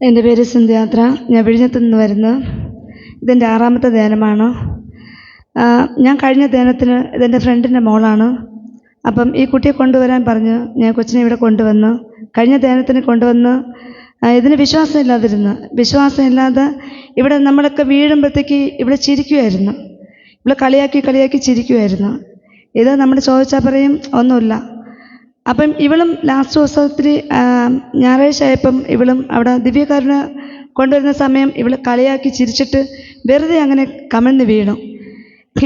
എന്റെ പേര് സിന്ധ്യാത്ര. ഞാൻ വിഴിഞ്ഞത്ത് നിന്ന് വരുന്നു. ഇതെന്റെ ആറാമത്തെ ധ്യാനമാണ്. ഞാൻ കഴിഞ്ഞ ധ്യാനത്തിന് ഇതെന്റെ ഫ്രണ്ടിന്റെ മോളാണ്. അപ്പം ഈ കുട്ടിയെ കൊണ്ടുവരാൻ പറഞ്ഞ് ഞാൻ കൊച്ചിനെ ഇവിടെ കൊണ്ടുവന്ന്. കഴിഞ്ഞ ധ്യാനത്തിന് കൊണ്ടുവന്ന് ഇതിന് വിശ്വാസം ഇല്ലാതിരുന്നു വിശ്വാസം ഇല്ലാതെ ഇവിടെ നമ്മളൊക്കെ വീഴുമ്പോഴത്തേക്ക് ഇവിടെ ചിരിക്കുമായിരുന്നു ഇവിടെ കളിയാക്കി കളിയാക്കി ചിരിക്കുമായിരുന്നു ഇത് നമ്മൾ ചോദിച്ചാൽ പറയും ഒന്നുമില്ല. അപ്പം ഇവളും ലാസ്റ്റ് ദിവസത്തിൽ ഞായറാഴ്ച ആയപ്പം ഇവളും അവിടെ ദിവ്യകാരുണ കൊണ്ടുവരുന്ന സമയം ഇവൾ കളിയാക്കി ചിരിച്ചിട്ട് വെറുതെ അങ്ങനെ കമഴ്ന്ന് വീണു.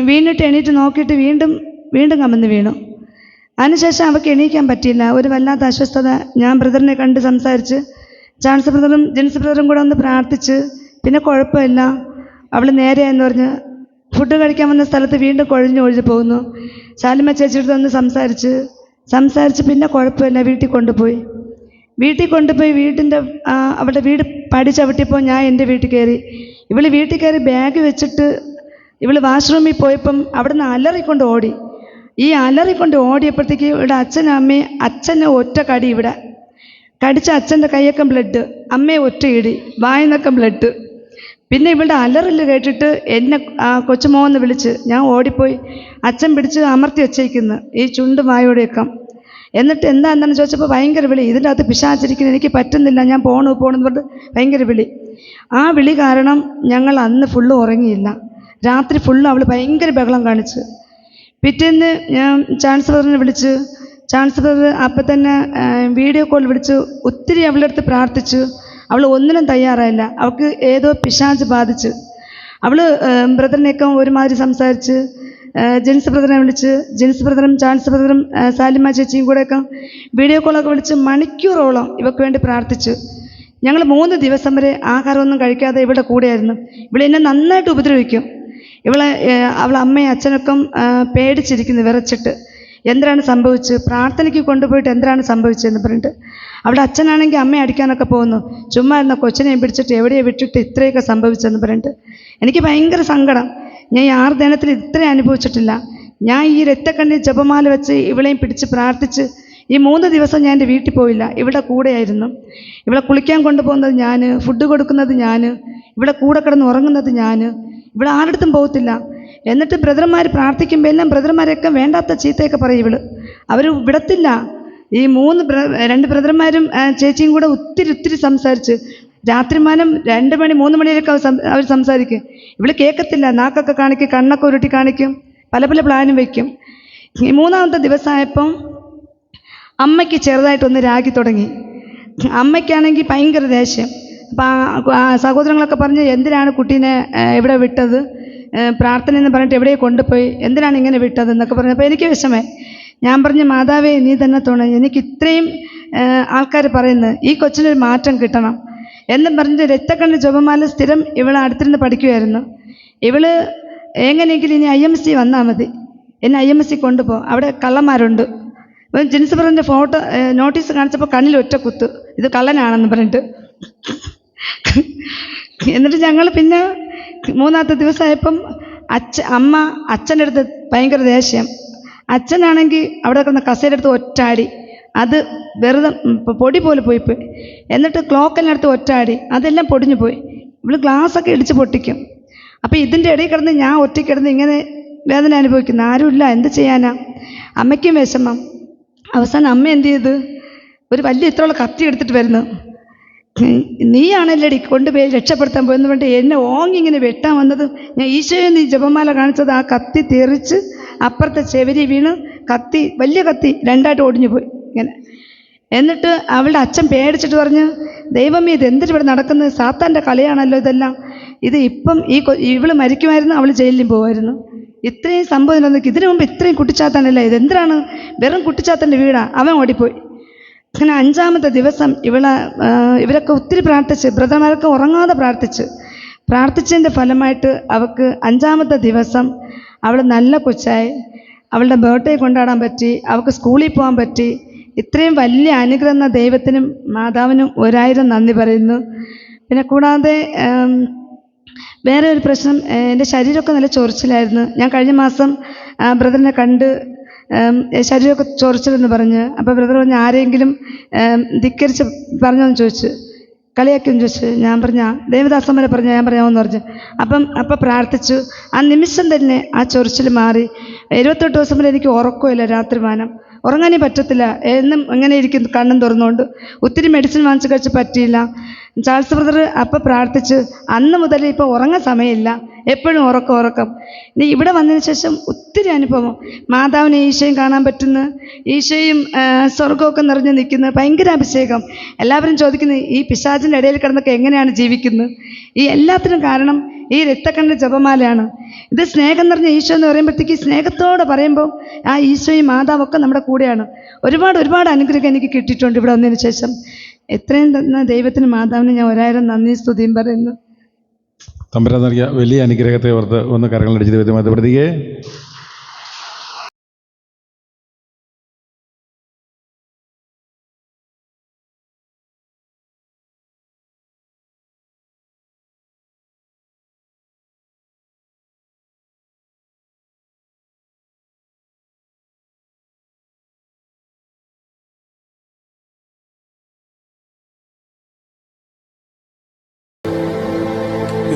വീണിട്ട് എണീറ്റ് നോക്കിയിട്ട് വീണ്ടും വീണ്ടും കമന്ന് വീണു. അതിനുശേഷം അവൾക്ക് എണീക്കാൻ പറ്റിയില്ല. ഒരു വല്ലാത്ത അസ്വസ്ഥത ഞാൻ ബ്രദറിനെ കണ്ട് സംസാരിച്ച് ചാൻസ് ബ്രദറും ജിൻസ് ബ്രദറും കൂടെ ഒന്ന് പ്രാർത്ഥിച്ച് പിന്നെ കുഴപ്പമില്ല. അവൾ നേരെയെന്ന് പറഞ്ഞ് ഫുഡ് കഴിക്കാൻ വന്ന സ്ഥലത്ത് വീണ്ടും കുഴഞ്ഞു ഒഴിഞ്ഞു പോകുന്നു. ശാലിമ ചേച്ചിയുടെ ഒന്ന് സംസാരിച്ച് സംസാരിച്ച് പിന്നെ കുഴപ്പമില്ല വീട്ടിൽ കൊണ്ടുപോയി. വീട്ടിൽ കൊണ്ടുപോയി വീട്ടിന്റെ അവിടെ വീട് പടി ഞാൻ എന്റെ വീട്ടിൽ കയറി. ഇവൾ വീട്ടിൽ കയറി ബാഗ് വെച്ചിട്ട് ഇവൾ വാഷ്റൂമിൽ പോയപ്പം അവിടെ നിന്ന് അലറിക്കൊണ്ട് ഓടി. ഈ അലറിക്കൊണ്ട് ഓടിയപ്പോഴത്തേക്ക് ഇവിടെ അച്ഛനും അമ്മയും അച്ഛനെ ഒറ്റ കടി ഇവിടെ. കടിച്ച അച്ഛന്റെ കൈയൊക്കെ ബ്ലഡ് അമ്മയെ ഒറ്റ ഇടി വായിന്നൊക്കെ ബ്ലഡ് പിന്നെ ഇവളുടെ അലറിൽ കേട്ടിട്ട് എന്നെ ആ കൊച്ചുമോന്ന് വിളിച്ച് ഞാൻ ഓടിപ്പോയി. അച്ഛൻ പിടിച്ച് അമർത്തി വെച്ചേക്കുന്നു. ഈ ചുണ്ട് വായോടെയൊക്കെ എന്നിട്ട് എന്താ എന്താണെന്ന് ചോദിച്ചപ്പോൾ ഭയങ്കര വിളി. ഇതിന്റെ അകത്ത് പിശാചിരിക്കുന്നു. എനിക്ക് പറ്റുന്നില്ല. ഞാൻ പോണു പോണെന്ന് പറഞ്ഞിട്ട് ഭയങ്കര വിളി. ആ വിളി കാരണം ഞങ്ങൾ അന്ന് ഫുള്ള് ഉറങ്ങിയില്ല. രാത്രി ഫുള്ള് അവൾ ഭയങ്കര ബഹളം കാണിച്ച്. പിറ്റേന്ന് ഞാൻ ചാൻസലറിനെ വിളിച്ച് ചാൻസലർ അപ്പം തന്നെ വീഡിയോ കോൾ വിളിച്ച് ഒത്തിരി അവളുടെ അടുത്ത് പ്രാർത്ഥിച്ചു അവൾ ഒന്നിനും തയ്യാറായില്ല. അവൾക്ക് ഏതോ പിശാച് ബാധിച്ച്. അവൾ ബ്രദറിനെയൊക്കെ ഒരുമാതിരി സംസാരിച്ച് ജെൻസ് ബ്രദറിനെ വിളിച്ച് ജെൻസ് ബ്രദറും ചാൻസ് ബ്രദറും സാലിമ ചേച്ചിയും കൂടെയൊക്കെ വീഡിയോ കോളൊക്കെ വിളിച്ച് മണിക്കൂറോളം ഇവക്ക് വേണ്ടി പ്രാർത്ഥിച്ചു. ഞങ്ങൾ മൂന്ന് ദിവസം വരെ ആഹാരമൊന്നും കഴിക്കാതെ ഇവിടെ കൂടെയായിരുന്നു. ഇവിടെ എന്നെ നന്നായിട്ട് ഉപദ്രവിക്കും. ഇവളെ അവളെ അമ്മയും അച്ഛനൊക്കെ പേടിച്ചിരിക്കുന്നു വിറച്ചിട്ട്. എന്തിനാണ് സംഭവിച്ചത് പ്രാർത്ഥനയ്ക്ക് കൊണ്ടുപോയിട്ട് എന്തിനാണ് സംഭവിച്ചതെന്ന് പറഞ്ഞിട്ട്. അവിടെ അച്ഛനാണെങ്കിൽ അമ്മയെ അടിക്കാനൊക്കെ പോകുന്നു. ചുമ്മാ എന്ന കൊച്ചിനെയും പിടിച്ചിട്ട് എവിടെയോ വിട്ടിട്ട് ഇത്രയൊക്കെ സംഭവിച്ചെന്ന് പറഞ്ഞിട്ട്. എനിക്ക് ഭയങ്കര സങ്കടം. ഞാൻ ഈ ആറ് ദിനത്തിൽ ഇത്രയും അനുഭവിച്ചിട്ടില്ല. ഞാൻ ഈ രക്തക്കണ്ണി ജപമാല വെച്ച് ഇവളെയും പിടിച്ച് പ്രാർത്ഥിച്ച് ഈ മൂന്ന് ദിവസം ഞാൻ എന്റെ വീട്ടിൽ പോയില്ല. ഇവിടെ കൂടെയായിരുന്നു. ഇവിടെ കുളിക്കാൻ കൊണ്ടുപോകുന്നത് ഞാൻ ഫുഡ് കൊടുക്കുന്നത് ഞാൻ ഇവിടെ കൂടെ കിടന്ന് ഉറങ്ങുന്നത് ഞാൻ ഇവിടെ ആരുടെ അടുത്തും പോകത്തില്ല. എന്നിട്ട് ബ്രദർമാർ പ്രാർത്ഥിക്കുമ്പോൾ എല്ലാം ബ്രദർമാരെയൊക്കെ വേണ്ടാത്ത ചീത്തയൊക്കെ പറയും ഇവൾ. അവർ വിടത്തില്ല. ഈ മൂന്ന് രണ്ട് ബ്രദർമാരും ചേച്ചിയും കൂടെ ഒത്തിരി ഒത്തിരി സംസാരിച്ച് രാത്രിമാനം രണ്ട് മണി മൂന്ന് മണിയിലൊക്കെ അവർ സംസാരിക്കും. ഇവൾ കേൾക്കത്തില്ല നാക്കൊക്കെ കാണിക്കും കണ്ണൊക്കെ ഉരുട്ടി കാണിക്കും പല പല പ്ലാനും വയ്ക്കും ഈ മൂന്നാമത്തെ ദിവസമായപ്പം അമ്മയ്ക്ക് ചെറുതായിട്ടൊന്ന് രാഗി തുടങ്ങി. അമ്മയ്ക്കാണെങ്കിൽ ഭയങ്കര ദേഷ്യം. അപ്പം സഹോദരങ്ങളൊക്കെ പറഞ്ഞ് എന്തിനാണ് കുട്ടീനെ ഇവിടെ വിട്ടത്? പ്രാർത്ഥന എന്ന് പറഞ്ഞിട്ട് എവിടെ കൊണ്ടുപോയി. എന്തിനാണ് ഇങ്ങനെ വിട്ടത് എന്നൊക്കെ പറഞ്ഞപ്പോൾ എനിക്ക് വിഷമേ. ഞാൻ പറഞ്ഞു മാതാവേ നീ തന്നെ തുണ. എനിക്ക് ഇത്രയും ആൾക്കാർ പറയുന്നത് ഈ കൊച്ചിനൊരു മാറ്റം കിട്ടണം. എന്ന് പറഞ്ഞിട്ട് രക്തക്കണ്ണ് ജപമാല സ്ഥിരം ഇവളെ അടുത്തിരുന്ന് പഠിക്കുമായിരുന്നു ഇവൾ എങ്ങനെയെങ്കിലും ഇനി ഐ എം സി വന്നാൽ മതി. എന്നെ ഐ എം എസ് സി കൊണ്ടുപോകും അവിടെ കള്ളന്മാരുണ്ട്. അപ്പം ജിൻസ് പറഞ്ഞ ഫോട്ടോ നോട്ടീസ് കാണിച്ചപ്പോൾ കണ്ണിൽ ഒറ്റ കുത്ത്. ഇത് കള്ളനാണെന്ന് പറഞ്ഞിട്ട്. എന്നിട്ട് ഞങ്ങൾ പിന്നെ മൂന്നാമത്തെ ദിവസമായപ്പം അച്ഛ അമ്മ അച്ഛന്റെ അടുത്ത് ഭയങ്കര ദേഷ്യം. അച്ഛനാണെങ്കിൽ അവിടെ കിടന്ന കസേരടുത്ത് ഒറ്റാടി. അത് വെറുതെ പൊടി പോലെ പോയി പോയി. എന്നിട്ട് ക്ലോക്കെല്ലാം അടുത്ത് ഒറ്റാടി. അതെല്ലാം പൊടിഞ്ഞു പോയി. ഇവൾ ഗ്ലാസ്സൊക്കെ ഇടിച്ച് പൊട്ടിക്കും. അപ്പോൾ ഇതിന്റെ ഇടയിൽ കിടന്ന് ഞാൻ ഒറ്റയ്ക്ക് കിടന്ന് ഇങ്ങനെ വേദന അനുഭവിക്കുന്നു. ആരുമില്ല. എന്ത് ചെയ്യാനാ? അമ്മയ്ക്കും വിഷമം. അവസാനം അമ്മ എന്ത് ചെയ്ത്? ഒരു വലിയ ഇത്രയുള്ള കത്തി എടുത്തിട്ട് വരുന്നു. നീയാണല്ലേടി കൊണ്ടുപോയി രക്ഷപ്പെടുത്താൻ പോയെന്ന് പറഞ്ഞിട്ട് എന്നെ ഓങ്ങി ഇങ്ങനെ വെട്ടാൻ വന്നത്. ഞാൻ ഈശോയെ നീ ജപമാല കാണിച്ചത് ആ കത്തി തെറിച്ച് അപ്പുറത്തെ ചെവരി വീണ് കത്തി വലിയ കത്തി രണ്ടായിട്ട് ഒടിഞ്ഞു പോയി ഇങ്ങനെ. എന്നിട്ട് അവളുടെ അച്ഛൻ പേടിച്ചിട്ട് പറഞ്ഞു ദൈവമേ ഇത് എന്തിട്ട് ഇവിടെ നടക്കുന്നത്? സാത്താന്റെ കളിയാണല്ലോ ഇതെല്ലാം. ഇത് ഇപ്പം ഈ ഇവൾ മരിക്കുമായിരുന്നു അവൾ ജയിലിൽ പോകുമായിരുന്നു ഇത്രയും സംഭവം ഇതിനു മുമ്പ് ഇത്രയും കുട്ടിച്ചാത്തനല്ല? ഇത് എന്തിനാണ് വെറും കുട്ടിച്ചാത്തന്റെ വീടാണ് അവൻ ഓടിപ്പോയി. അങ്ങനെ അഞ്ചാമത്തെ ദിവസം ഇവളെ ഇവരൊക്കെ ഒത്തിരി പ്രാർത്ഥിച്ച് ബ്രദർമാരൊക്കെ ഉറങ്ങാതെ പ്രാർത്ഥിച്ച്. പ്രാർത്ഥിച്ചതിന്റെ ഫലമായിട്ട് അവൾക്ക് അഞ്ചാമത്തെ ദിവസം അവൾ നല്ല കൊച്ചായി. അവളുടെ ബർത്ത്ഡേ കൊണ്ടാടാൻ പറ്റി അവൾക്ക് സ്കൂളിൽ പോകാൻ പറ്റി. ഇത്രയും വലിയ അനുഗ്രഹം ദൈവത്തിനും മാതാവിനും ഒരായിരം നന്ദി പറയുന്നു. പിന്നെ കൂടാതെ വേറെ ഒരു പ്രശ്നം എന്റെ ശരീരമൊക്കെ നല്ല ചൊറിച്ചിലായിരുന്നു. ഞാൻ കഴിഞ്ഞ മാസം ബ്രദറിനെ കണ്ട് ശരീരമൊക്കെ ചൊറിച്ചിലെന്ന് പറഞ്ഞ്. അപ്പോൾ ബ്രദർ പറഞ്ഞ് ആരെങ്കിലും ധിക്കരിച്ച് പറഞ്ഞോന്ന് ചോദിച്ചു. കളിയാക്കിയെന്ന് ചോദിച്ചു. ഞാൻ പറഞ്ഞ ദേവദാസം വരെ പറഞ്ഞ ഞാൻ പറയാമെന്ന് പറഞ്ഞു. അപ്പം അപ്പം പ്രാർത്ഥിച്ചു. ആ നിമിഷം തന്നെ ആ ചൊറിച്ചിൽ മാറി. ഇരുപത്തെട്ട് ദിവസം വരെ എനിക്ക് ഉറക്കമില്ല രാത്രി മാനം ഉറങ്ങാനേ പറ്റത്തില്ല. എന്നും അങ്ങനെ ഇരിക്കും കണ്ണും തുറന്നുകൊണ്ട്. ഒത്തിരി മെഡിസിൻ വാങ്ങിച്ച് കഴിച്ച് പറ്റിയില്ല. ചാൾസ് ബ്രദർ അപ്പം പ്രാർത്ഥിച്ച് അന്ന് മുതൽ ഇപ്പോൾ ഉറങ്ങാൻ സമയമില്ല. എപ്പോഴും ഉറക്കം ഉറക്കം. ഇനി ഇവിടെ വന്നതിന് ശേഷം ഒത്തിരി അനുഭവം. മാതാവിനെ ഈശോയും കാണാൻ പറ്റുന്നു. ഈശോയും സ്വർഗമൊക്കെ നിറഞ്ഞു നിൽക്കുന്നു. ഭയങ്കര അഭിഷേകം. എല്ലാവരും ചോദിക്കുന്നത് ഈ പിശാചിന്റെ ഇടയിൽ കിടന്നൊക്കെ എങ്ങനെയാണ് ജീവിക്കുന്നത്? ഈ എല്ലാത്തിനും കാരണം ഈ രക്തക്കണ്ണിന്റെ ജപമാലയാണ്. ഇത് സ്നേഹം നിറഞ്ഞ ഈശോ എന്ന് പറയുമ്പോഴത്തേക്ക് സ്നേഹത്തോടെ പറയുമ്പോൾ ആ ഈശോയും മാതാവൊക്കെ നമ്മുടെ കൂടെയാണ്. ഒരുപാട് ഒരുപാട് അനുഗ്രഹം എനിക്ക് കിട്ടിയിട്ടുണ്ട് ഇവിടെ വന്നതിന് ശേഷം. എത്രയും തന്ന ദൈവത്തിന് മാതാവിന് ഞാൻ ഒരായിരം നന്ദി സ്തുതിയും പറയുന്നു. തമ്പുരാൻ നൽകിയ വലിയ അനുഗ്രഹത്തെ ഓർത്ത് ഒന്ന് കരങ്ങളടിച്ച് ദൈവത്തെ മതപ്പെടുത്തിയേ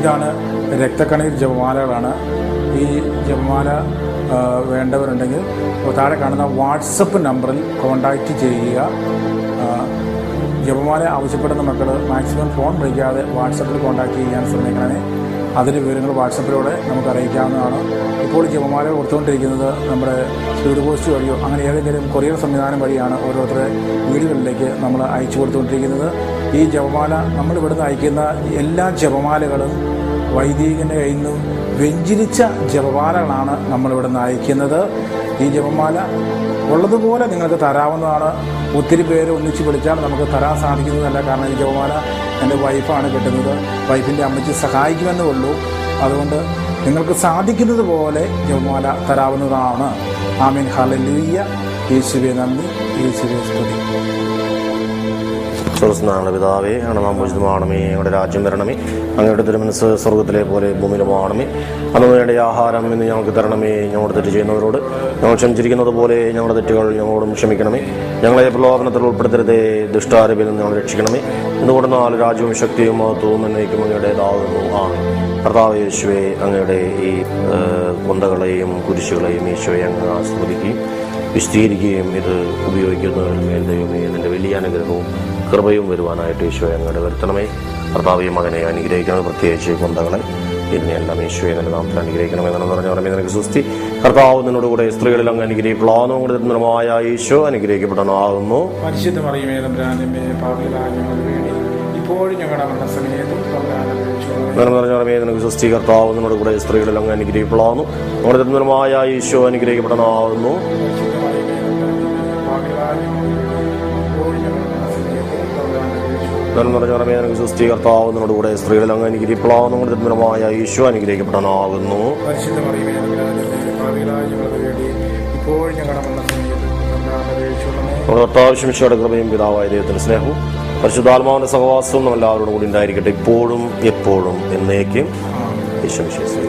ഇതാണ് രക്തക്കണീർ ജപമാലകളാണ്. ഈ ജപമാല വേണ്ടവരുണ്ടെങ്കിൽ താഴെ കാണുന്ന വാട്സപ്പ് നമ്പറിൽ കോൺടാക്റ്റ് ചെയ്യുക. ജപമാല ആവശ്യപ്പെടുന്ന മക്കൾ മാക്സിമം ഫോൺ വിളിക്കാതെ വാട്സപ്പിൽ കോൺടാക്റ്റ് ചെയ്യാൻ ശ്രമിക്കണമേ. അതിന്റെ വിവരങ്ങൾ വാട്സപ്പിലൂടെ നമുക്ക് അറിയിക്കാവുന്നതാണ്. ഇപ്പോൾ ജപമാല കൊടുത്തുകൊണ്ടിരിക്കുന്നത് നമ്മുടെ സ്പീഡ് പോസ്റ്റ് വഴിയോ അങ്ങനെ ഏതെങ്കിലും കൊറിയർ സംവിധാനം വഴിയാണ് ഓരോരുത്തരുടെ വീടുകളിലേക്ക് നമ്മൾ അയച്ചു കൊടുത്തുകൊണ്ടിരിക്കുന്നത്. ഈ ജപമാല നമ്മളിവിടുന്ന് അയക്കുന്ന എല്ലാ ജപമാലകളും വൈദികന്റെ കയ്യിൽ നിന്നും വ്യഞ്ചിരിച്ച ജപമാലകളാണ് നമ്മളിവിടെ നിന്ന് അയക്കുന്നത്. ഈ ജപമാല ഉള്ളതുപോലെ നിങ്ങൾക്ക് തരാവുന്നതാണ്. ഒത്തിരി പേര് ഒന്നിച്ച് വിളിച്ചാൽ നമുക്ക് തരാൻ സാധിക്കുന്നതല്ല. കാരണം ഈ ജപമാല എന്റെ വൈഫാണ് കിട്ടുന്നത്. വൈഫിന്റെ അമ്മച്ചി സഹായിക്കുമെന്നേ ഉള്ളൂ. അതുകൊണ്ട് നിങ്ങൾക്ക് സാധിക്കുന്നത് പോലെ ജപമാല തരാവുന്നതാണ്. ആമീൻ. ഹലലൂയ്യ യേശുവെ നന്ദി. യേശുവെ സ്തുതി. സ്വർസ്നാള പിതാവേ അണമാം പൂജിതമാണമേ ഞങ്ങളുടെ രാജ്യം വരണമേ അങ്ങയുടെ തിരുമനസ് സ്വർഗത്തിലെ പോലെ ഭൂമിയിലുമാണമേ അന്ന് വേണ്ട ആഹാരം ഇന്ന് ഞങ്ങൾക്ക് തരണമേ ഞങ്ങളുടെ തെറ്റ് ചെയ്യുന്നവരോട്. ഞങ്ങൾ ക്ഷമിച്ചിരിക്കുന്നത് പോലെ ഞങ്ങളുടെ തെറ്റുകൾ ഞങ്ങളോടും ക്ഷമിക്കണമേ. ഞങ്ങളെ പ്രലോഭനത്തിൽ ഉൾപ്പെടുത്തരുതേ ദുഷ്ടാരൂപിൽ നിന്ന് ഞങ്ങൾ രക്ഷിക്കണമേ. എന്തുകൊണ്ട് നാല് രാജ്യവും ശക്തിയും മഹത്വവും എന്നേക്കും അങ്ങയുടേതാകുന്നു ആണ് കർത്താവ് യേശുവെ അങ്ങയുടെ ഈ കുന്തകളെയും കുരിശുകളെയും യേശുവെ അങ്ങ് ആസ്വദിക്കുകയും വിശദീകരിക്കുകയും ഇത് ഉപയോഗിക്കുന്നവരിൽ മേൽ ദൈവമേ നിന്റെ വലിയ അനുഗ്രഹവും കൃപയും വരുവാനായിട്ട് ഈശോ അങ്ങോട്ട് വരുത്തണമേ. കർത്താവ് മകനെ അനുഗ്രഹിക്കണമേ പ്രത്യേകിച്ച് കുന്തകളെ ഇതിനെല്ലാം ഈശോയെ എങ്ങനെ നാമത്തിൽ അനുഗ്രഹിക്കണമെന്നാണ് എന്ന് പറഞ്ഞ പറഞ്ഞ നിനക്ക് സുസ്തി കർത്താവ് നിന്നോട് കൂടെ സ്ത്രീകളിൽ അങ്ങ് അനുഗ്രഹിക്കപ്പെടാവുന്നു കൂടെ നിർമ്മമായ ഈശോ അനുഗ്രഹിക്കപ്പെടണമാകുന്നു പരിശുദ്ധ നിനക്ക് സുസ്തി കർത്താവ് നിന്നോട് കൂടെ സ്ത്രീകളിൽ അങ്ങ് അനുഗ്രഹിക്കപ്പെടാവുന്നു നമ്മുടെ നിർമ്മമായ ഈശോ അനുഗ്രഹിക്കപ്പെടണമാകുന്നു മറിയമേ തമ്പുരാനമ്മേ പാപികളായ ഞങ്ങൾക്ക് വേണ്ടി ഇപ്പോഴും ഞങ്ങളുടെ മരണസമയത്തും തമ്പുരാനെ അപേക്ഷിച്ചുകൊള്ളണമേ. നമ്മുടെ കർത്താവശ്യമിച്ചയുടെ കൃപയും പിതാവായ ദൈവത്തിന് സ്നേഹവും പരിശുദ്ധാത്മാവിന്റെ സഹവാസവും നമ്മൾ എല്ലാവരോടും കൂടി ഉണ്ടായിരിക്കട്ടെ ഇപ്പോഴും എപ്പോഴും എന്നേക്കും. യേശുവിശേഷം.